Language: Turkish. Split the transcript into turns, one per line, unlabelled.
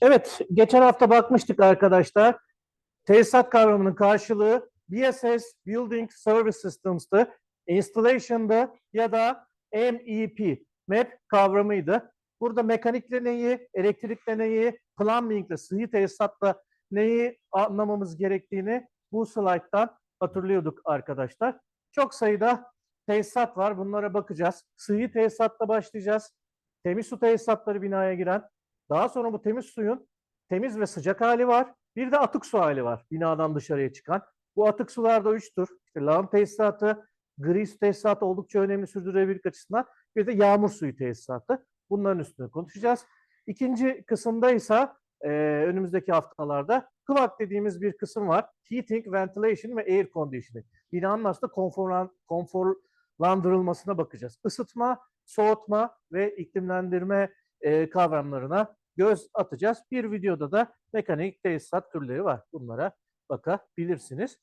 Evet, geçen hafta bakmıştık arkadaşlar. Tesisat kavramının karşılığı BSS Building Service Systems'tı. Installation'da ya da MEP, MEP kavramıydı. Burada mekanikle neyi, elektrikle neyi, plumbingle, sıvı tesisatla neyi anlamamız gerektiğini bu slayttan hatırlıyorduk arkadaşlar. Çok sayıda tesisat var. Bunlara bakacağız. Sıvı tesisatla başlayacağız. Temiz su tesisatları binaya giren. Daha sonra bu temiz suyun temiz ve sıcak hali var. Bir de atık su hali var binadan dışarıya çıkan. Bu atık sular da üç tür. İşte lağım tesisatı, gri su tesisatı oldukça önemli sürdürülebilirlik açısından. Bir de yağmur suyu tesisatı. Bunların üstüne konuşacağız. İkinci kısımda ise e, önümüzdeki haftalarda KVAC dediğimiz bir kısım var. Heating, Ventilation ve Air Conditioning. Binanın aslında konforlan, konforlandırılmasına bakacağız. Isıtma, soğutma ve iklimlendirme e, kavramlarına göz atacağız. Bir videoda da mekanik tesisat türleri var. Bunlara bakabilirsiniz.